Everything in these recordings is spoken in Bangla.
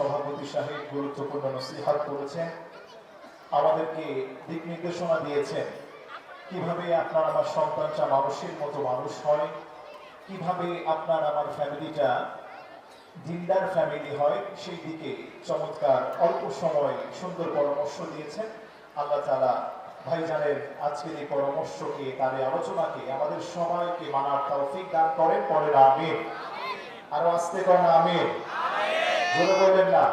সভাপতি সাহেব গুরুত্বপূর্ণ নসিহাত করেছেন, আমাদেরকে দিক নির্দেশনা দিয়েছেন, কীভাবে আপনার আমার সন্তানটা মানুষের মতো মানুষ হয়, কীভাবে আপনার আমার ফ্যামিলিটা দিনদার ফ্যামিলি হয়, সেই দিকে চমৎকার অল্প সময় সুন্দর পরামর্শ দিয়েছেন। আল্লাহ তালা ভাইজানের আজকের এই পরামর্শকে, তার আলোচনাকে আমাদের সবাইকে মানার তৌফিক দান করেন। পরের আমির আরও আসতে করেন আমির জোরে বললেন না।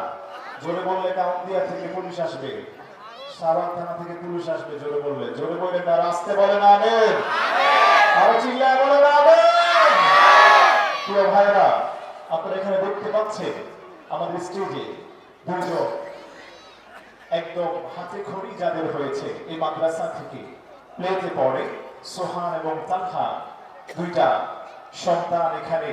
জোরে বললে কাউন্দিয়া থেকে পুলিশ আসবে। সাবান থানা থেকে পুলিশ আসবে, জোরে বললে। জোরে বললেন না আর আসতে বলেন আমির আরও চিল্লায় বলেন আমির প্রিয় ভাইরা আপনারা এখানে দেখতে পাচ্ছেন আমাদের স্টেজে দুজন একদম হাতে খড়ি যাদের হয়েছে এই মাদ্রাসা থেকে প্লেতে পড়ে সোহান এবং তালহা দুইটা সন্তান এখানে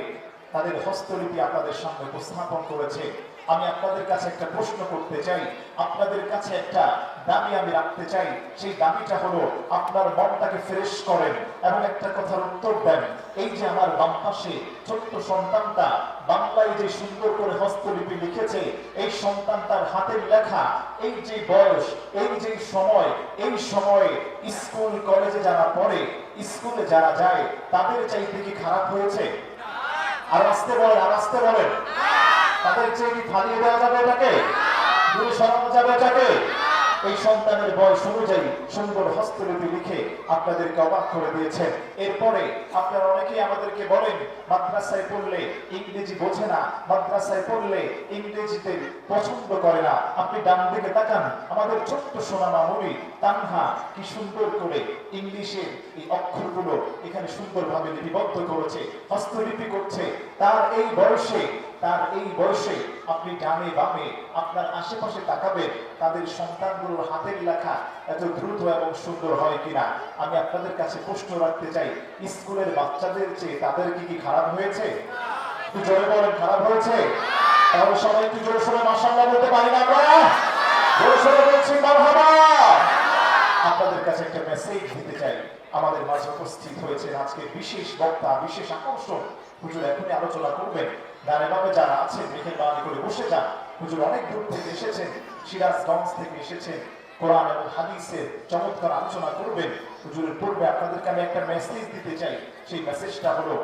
তাদের হস্তলিপি আপনাদের সামনে উপস্থাপন করেছে। আমি আপনাদের কাছে একটা প্রশ্ন করতে চাই। আপনাদের কাছে একটা দাবি আমি রাখতে চাই। সেই দাবিটা হলো, আপনার মনটাকে ফ্রেশ করেন এবং একটা কথার উত্তর দেন। এই যে আমার বাম পাশে ছোট্ট সন্তানটা বাংলায় যে সুন্দর করে হস্তলিপি লিখেছে, এই সন্তান তার হাতের লেখা, এই যে বয়স, এই যে সময়, এই সময়ে স্কুল, কলেজে যারা পড়ে, স্কুলে যারা যায়, তাদের চাইতে কি খারাপ হয়েছে? আর আসতে বলেন আর আসতে বলেন। তাদের চেয়ে কি ফালিয়ে দেওয়া যাবে এটাকে? দূরে সরানো যাবে এটাকে? এই সন্তানের বয়স অনুযায়ী সুন্দর হস্তলিপি লিখে আপনাদেরকে অবাক করে দিয়েছেন। এরপরে আপনারা অনেকেই আমাদেরকে বলেন, মাদ্রাসায় পড়লে ইংরেজি বোঝে না, মাদ্রাসায় পড়লে ইংরেজিতে পছন্দ করে না। আপনি ডান দিকে তাকান, আমাদের ছোট্ট সোনা মামুনি তানহা কি সুন্দর করে ইংলিশের এই অক্ষরগুলো এখানে সুন্দরভাবে লিপিবদ্ধ করেছে, হস্তলিপি করছে। তার এই বয়সে তার এই বয়সে আপনি ডানে বামে আপনার আশেপাশে তাকাবেন তাদের সন্তানগুলোর হাতের লেখা এত দ্রুত এবং সুন্দর হয় কিনা? আমি আপনাদের কাছে প্রশ্ন রাখতে চাই, স্কুলের বাচ্চাদের চেয়ে তাদের কি কি খারাপ হয়েছে? একটু জোরে বলেন, খারাপ হয়েছে? তাহলে সবাই একটু জোরে সোরে মাসাল্লাহ বলতে পারি না আমরা? জোরে সোরে বলছি আপনাদের কাছে একটা মেসেজ দিতে চাই। আমাদের মাঝে উপস্থিত হয়েছে আজকে বিশেষ বক্তা, বিশেষ আকর্ষণ হুজুর, এখনই আলোচনা করবেন। ডানে বামে যারা আছেন বাড়ি করে বসে যান, হুজুর অনেক দূর থেকে এসেছেন সিরাজগঞ্জ থেকে এসেছেন, কোরআন এবং হাদিসের চমৎকার আলোচনা করবেন। হুজুরের পূর্বে আপনাদেরকে আমি একটা মেসেজ দিতে চাই, সেই মেসেজটা হলো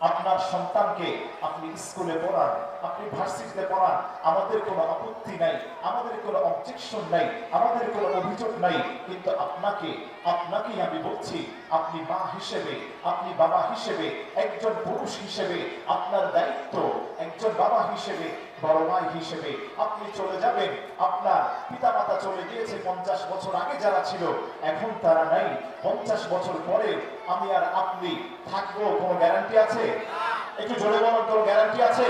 আপনার সন্তানকে আপনি স্কুলে পড়ান, আপনি ভার্সিটিতে পড়ান, আমাদের কোনো আপত্তি নাই, আমাদের কোনো অবজেকশন নাই, আমাদের কোনো অভিযোগ নাই, কিন্তু আপনাকে, আপনাকেই আমি বলছি, আপনি মা হিসেবে, আপনি বাবা হিসেবে, একজন পুরুষ হিসেবে আপনার দায়িত্ব বাবা হিসেবে, বড় ভাই হিসেবে আপনি চলে যাবেন। আপনার পিতামাতা চলে গিয়েছে পঞ্চাশ বছর আগে যারা ছিল, এখন তারা নাই। পঞ্চাশ বছর পরে আমি আর আপনি থাকব, কোনো গ্যারান্টি আছে? একটু জোরে বলার কোনো গ্যারান্টি আছে?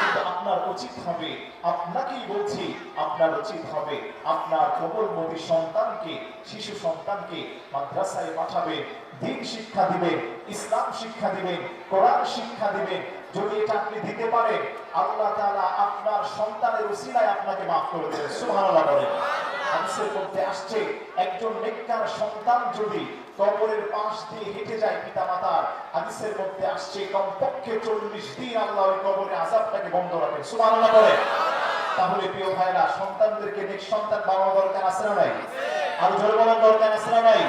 কিন্তু আপনার উচিত হবে, আপনাকেই বলছি, আপনার উচিত হবে। আপনার কোমলমতি সন্তানকে, শিশু সন্তানকে মাদ্রাসায় পাঠাবেন, দিন শিক্ষা দিবেন, ইসলাম শিক্ষা দিবেন, কোরআন শিক্ষা দিবেন। যদি এটা আপনি দিতে পারেন আল্লাহ তাআলা আপনার সন্তানের উসিলায় আপনাকে মাফ করে দেবেন। সুবহানাল্লাহ বলেন। হাদিসের মধ্যে আসছে, একজন নেককার সন্তান যদি কবরের পাশ দিয়ে হেঁটে যায় পিতামাতার, হাদিসের মধ্যে আসছে, কমপক্ষে চল্লিশ দিন আল্লাহ ওই কবরে আজাবটাকে বন্ধ রাখেন। সুবহানাল্লাহ বলে তাহলে প্রিয় ভাইরা, সন্তানদেরকে নেক সন্তান বানানো দরকার আছে না নাই? আর জোরে বলার দরকার আছে না নাই?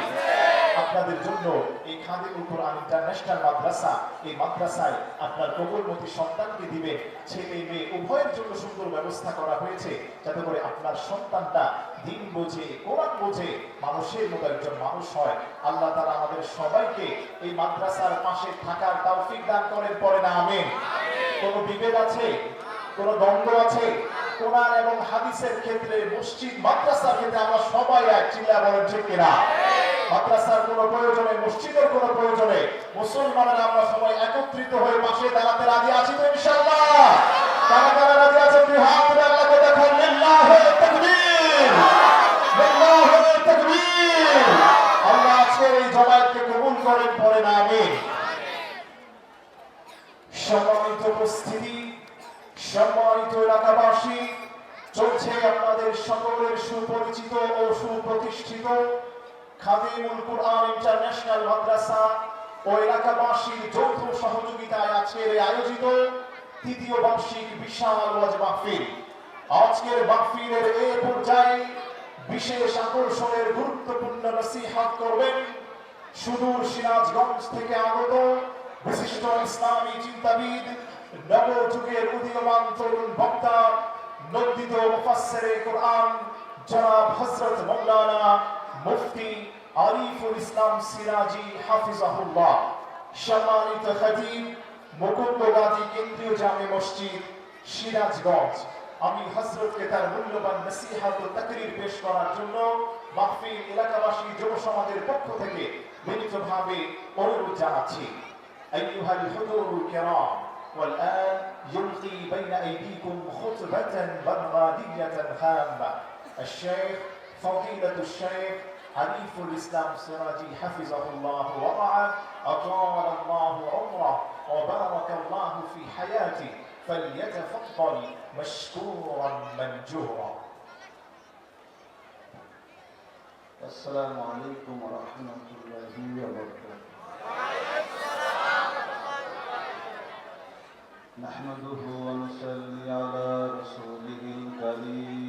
আপনাদের জন্য এই খাদিমুল কোরআন ইন্টারন্যাশনাল মাদ্রাসা এই মাদ্রাসায় আপনার কোমলমতি সন্তানকে দিবে। ছেলে মেয়ে উভয়ের জন্য সুন্দর ব্যবস্থা করা হয়েছে যাতে করে আপনার সন্তানটা দিন বোঝে কোরআন বোঝে মানুষের মতো একজন মানুষ হয়। আল্লাহ তাআলা আমাদের সবাইকে এই মাদ্রাসার পাশে থাকার তৌফিক দান করেন পরে না আমিন। কোনো বিভেদ আছে? কোনো দ্বন্দ্ব আছে? কোরআন এবং হাদিসের ক্ষেত্রে মসজিদ মাদ্রাসার ক্ষেত্রে আমরা সবাই এক চিল্লা বলেন ঠিক কিনা? মাদ্রাসার কোনো প্রয়োজনে, মসজিদের কোনো প্রয়োজনে মুসলমানেরা আমরা সবাই একত্রিত হয়ে পাশে দাঁড়াতে রাজি আছি তো ইনশাআল্লাহ। কারা কারা রাজি আছেন? দুই হাত তুলে আল্লাহকে তাকবীর তাকবীর আল্লাহ আজকের এই কবুল করেন পরে না আমিন। সম্মানিত উপস্থিতি, সম্মানিত এলাকাবাসী, চলছে আপনাদের সকলের সুপরিচিত ও সুপ্রতিষ্ঠিত খাদিমুল কোরআন ইন্টারন্যাশনাল মাদ্রাসা ও এলাকাবাসীর যৌথ সহযোগিতায় আজকের আয়োজিত তৃতীয় বার্ষিক বিশাল ওয়াজ মাহফিল। আজকের মাহফিলের এই পর্যায়ে বিশেষ আকর্ষণের গুরুত্বপূর্ণ নসিহাত করবেন সুদূর সিরাজগঞ্জ থেকে আগত বিশিষ্ট ইসলামী চিন্তাবিদ, নবযুগের উদীয়মান তরুণ বক্তা, নন্দিত মুফাসসিরে কোরআন জনাব হযরত মাওলানা মুফতি আরিফুল ইসলাম সিরাজি হাফিজাহুল্লাহ সম্মানিত খতিব মুকুন্দবাদী কেন্দ্রীয় জামে মসজিদ সিরাজগঞ্জ আমি হজরতকে তার মূল্যবান নসিহাত ও তাকরীর পেশ করার জন্য মাহফিল এলাকাবাসী যুব সমাজের পক্ষ থেকে বিনীতভাবে অনুরোধ জানাচ্ছি أيها الحضور الكرام والآن يلقي بين أيديكم خطبة بغدادية هامة الشيخ فضيلة الشيخ حنيف الإسلام سراجي حفظه الله ورعاه أطال الله عمره وبارك الله في حياته فليتفضل مشكورا منجورا. السلام عليكم ورحمة الله وبركاته. نحمده ونصلي على رسوله الكريم.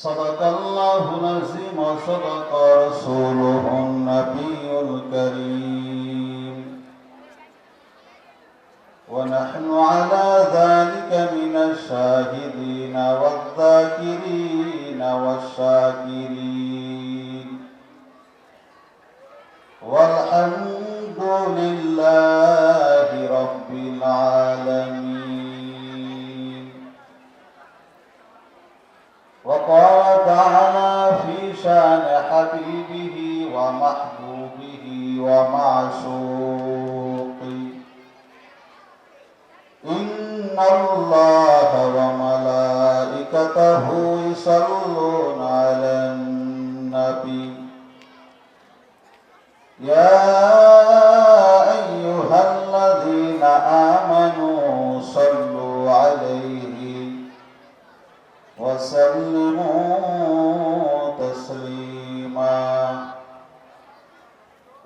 صدق الله العظيم وصدق رسوله النبي الكريم. ونحن على ذلك من الشاهدين والذاكرين والشاكرين. والحمد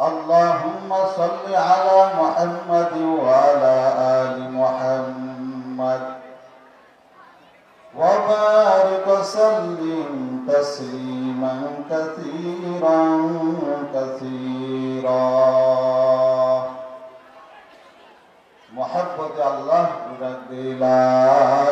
اللهم صل على محمد وعلى آل محمد. وبارك وسلم تسليما كثيرا كثيرا. محبة الله رب لا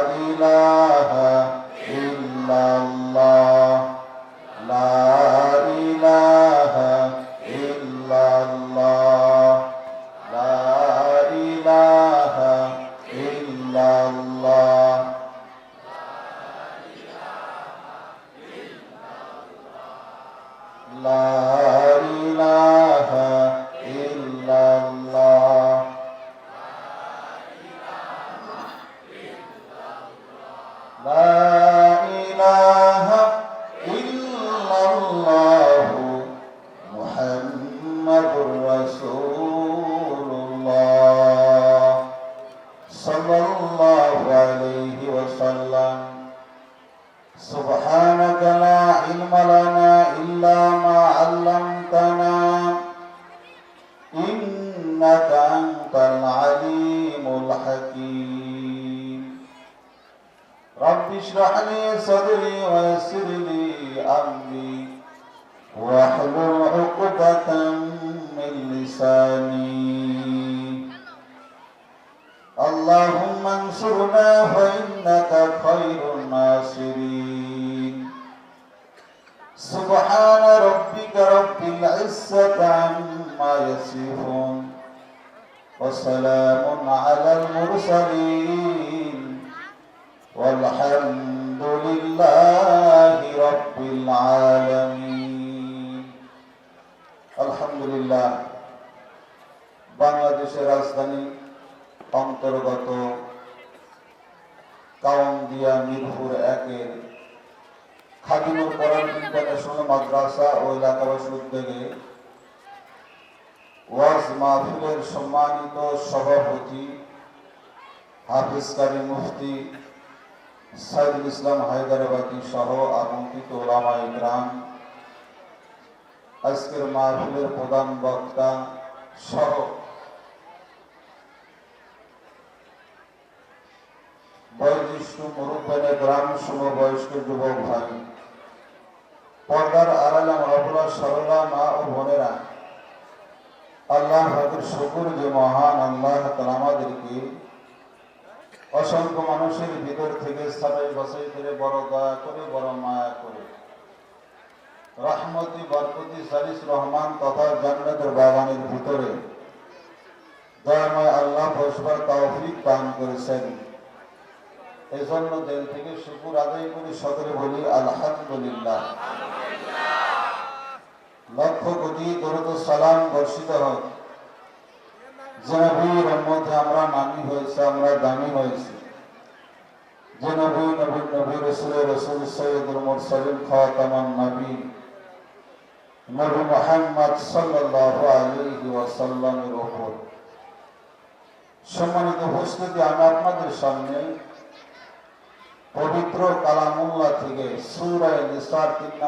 عليه وسلم. سبحانك لا علم لنا إلا ما علمتنا. إنك أنت العليم الحكيم. رب اشرح لي صدري ويسر لي أمري واحلل والحمد لله رب العالمين الحمد لله বাংলাদেশের রাজধানী অন্তর্গত কাউন্দিয়া মিরপুর একের খাদিমুল কোরআন ইন্টারন্যাশনাল মাদ্রাসা ও এলাকাবাসী উদ্যোগে ওয়াজ মাহফিলের সম্মানিত সভাপতি হাফিজকারী মুফতি সাইদুল ইসলাম হায়দারাবাদী সহ আমন্ত্রিত ওলামা ইকরাম, আজকের মাহফিলের প্রধান বক্তা সহ বয়োজ্যেষ্ঠ গ্রাম সমবয়স্ক যুবক ভাই, পর্দার আড়ালে মহাপুরা সরলা মা ও বোনেরা আল্লাহ হাতের শুকুর যে মহান আল্লাহ তাআলা আমাদেরকে অসংখ্য মানুষের ভিতর থেকে সাবাই বাসাই করে বড় দয়া করে, বড় মায়া করে। রহমতি, বরকতি, সালিস রহমান তথা জান্নাতের বাগানের ভিতরে। দয়াময় আল্লাহ বসবার তৌফিক দান করেছেন। এই জন্য দিল থেকে শুকুর আদায় করি সকলে বলি, আলহামদুলিল্লাহ। লক্ষ কোটি দরুদ সালাম বর্ষিত হোক। যে নবীর মধ্যে আমরা নামি হয়েছে, আমরা দামি হয়েছি। যে নবী নবী নবী রসুল রসুল সৈয়দুল মুরসালিন খাতামান নবী নবী মুহাম্মদ সাল্লাল্লাহু আলাইহি ওয়াসাল্লামের উপর। সম্মানিত উপস্থিতি, আমি আপনাদের সামনে পবিত্র কালামুল্লাহ থেকে সূরা নিসার তিন